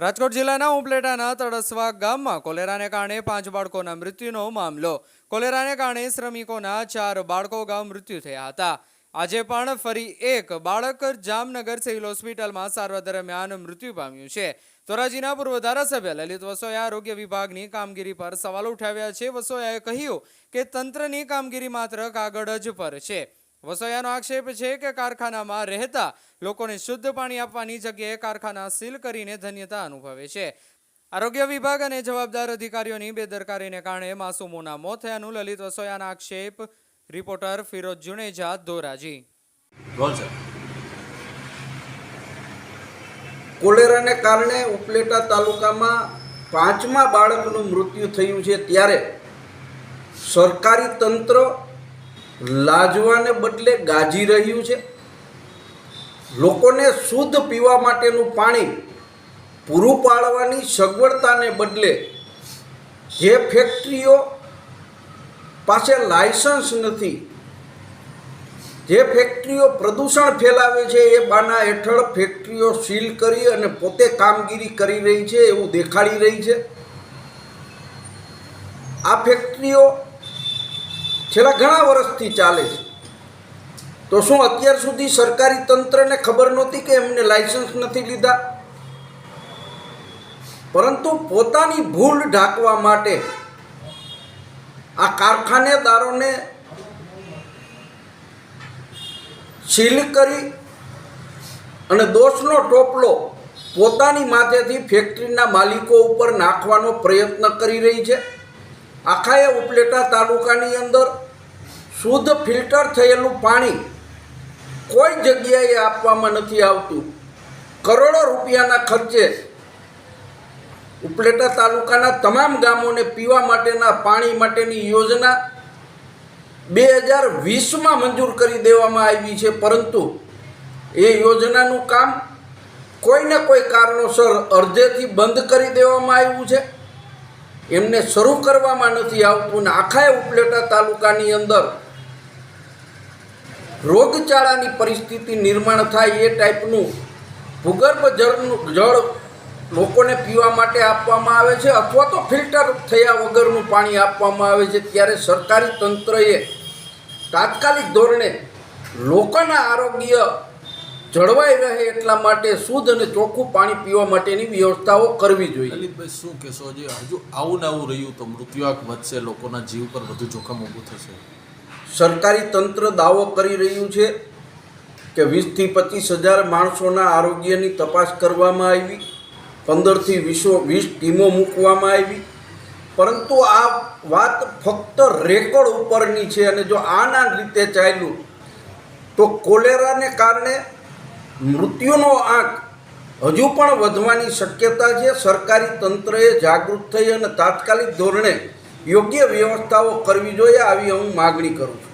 રાજકોટ જિલ્લાના ઉપલેટાના તળસવા ગામમાં કોલેરાને કારણે પાંચ બાળકોના મૃત્યુનો મામલો. કોલેરાને કારણે શ્રમિકોના ચાર બાળકો ગામ મૃત્યુ થયા હતા. આજે પણ ફરી એક બાળક જામનગર સિવિલ હોસ્પિટલમાં સારવાર દરમિયાન મૃત્યુ પામ્યું છે. ધોરાજીના પૂર્વ ધારાસભ્ય લલિત વસોયા આરોગ્ય વિભાગની કામગીરી પર સવાલો ઉઠાવ્યા છે. વસોયાએ કહ્યું કે તંત્રની કામગીરી માત્ર કાગળ જ પર છે. વસોયાનો આક્ષેપ છે કે કારખાનામાં રહેતા લોકોને શુદ્ધ પાણી આપવાની જગ્યાએ કારખાના સીલ કરીને ધન્યતા અનુભવે છે. આરોગ્ય વિભાગ અને જવાબદાર અધિકારીઓની બેદરકારીને કારણે માસૂમોના મોત થયાનું લલિત વસોયાના આક્ષેપ, રિપોર્ટર ફિરોજ જુનેજા, ધોરાજી. કોલેરાને કારણે ઉપલેટા તાલુકામાં પાંચમા બાળકનું મૃત્યુ થયું છે ત્યારે સરકારી તંત્ર લાજવાને બદલે ગાજી રહ્યું છે. લોકોને શુદ્ધ પીવા માટેનું પાણી પૂરું પાડવાની સગવડતાને બદલે જે ફેક્ટરીઓ પાસે લાયસન્સ નથી, જે ફેક્ટરીઓ પ્રદૂષણ ફેલાવે છે એ બાના હેઠળ ફેક્ટરીઓ સીલ કરી અને પોતે કામગીરી કરી રહી છે એવું દેખાડી રહી છે. આ ફેક્ટરીઓ છેલ્લા ઘણા વર્ષથી ચાલે છે. તો શું અત્યાર સુધી સરકારી તંત્રને ખબર નહોતી કે એમને લાયસન્સ નથી લીધા? પરંતુ પોતાની ભૂલ ઢાંકવા માટે આ કારખાનેદારોને સીલ કરી અને દોષનો ટોપલો પોતાની માથેથી ફેક્ટરીના માલિકો ઉપર નાખવાનો પ્રયત્ન કરી રહી છે. આખા એ ઉપલેટા તાલુકાની અંદર શુદ્ધ ફિલ્ટર થયેલું પાણી કોઈ જગ્યાએ આપવામાં નથી આવતું. કરોડો રૂપિયાના ખર્ચે ઉપલેટા તાલુકાના તમામ ગામોને પીવા માટેના પાણી માટેની યોજના બે હજાર વીસમાં મંજૂર કરી દેવામાં આવી છે. પરંતુ એ યોજનાનું કામ કોઈને કોઈ કારણોસર અર્ધેથી બંધ કરી દેવામાં આવ્યું છે. એમને શરૂ કરવામાં નથી આવતું ને આખા ઉપલેટા તાલુકાની અંદર રોગચાળાની પરિસ્થિતિ નિર્માણ થાય એ ટાઈપનું ભૂગર્ભ જળનું જળ લોકોને પીવા માટે આપવામાં આવે છે અથવા તો ફિલ્ટર થયા વગરનું પાણી આપવામાં આવે છે ત્યારે સરકારી તંત્રએ તાત્કાલિક ધોરણે લોકોના આરોગ્ય જળવાઈ રહે એટલા માટે શુદ્ધ અને ચોખ્ખું પાણી પીવા માટેની વ્યવસ્થાઓ કરવી જોઈએ. લલિતભાઈ, શું કહેશો? જે હજુ આવું ને આવું રહ્યું તો મૃત્યુઆંક વધશે, લોકોના જીવ પર વધુ જોખમ ઊભું થશે. સરકારી તંત્ર દાવો કરી રહ્યું છે કે વીસથી પચીસ હજાર માણસોના આરોગ્યની તપાસ કરવામાં આવી, પંદરથી વીસો, વીસ ટીમો મૂકવામાં આવી. પરંતુ આ વાત ફક્ત રેકોર્ડ ઉપરની છે અને જો આના રીતે ચાલ્યું, તો કોલેરાને કારણે મૃત્યુનો આંક હજુ પણ વધવાની શક્યતા છે. સરકારી તંત્રએ જાગૃત થઈ અને તાત્કાલિક ધોરણે યોગ્ય વ્યવસ્થાઓ કરવી જોઈએ આવી હું માગણી કરું છું.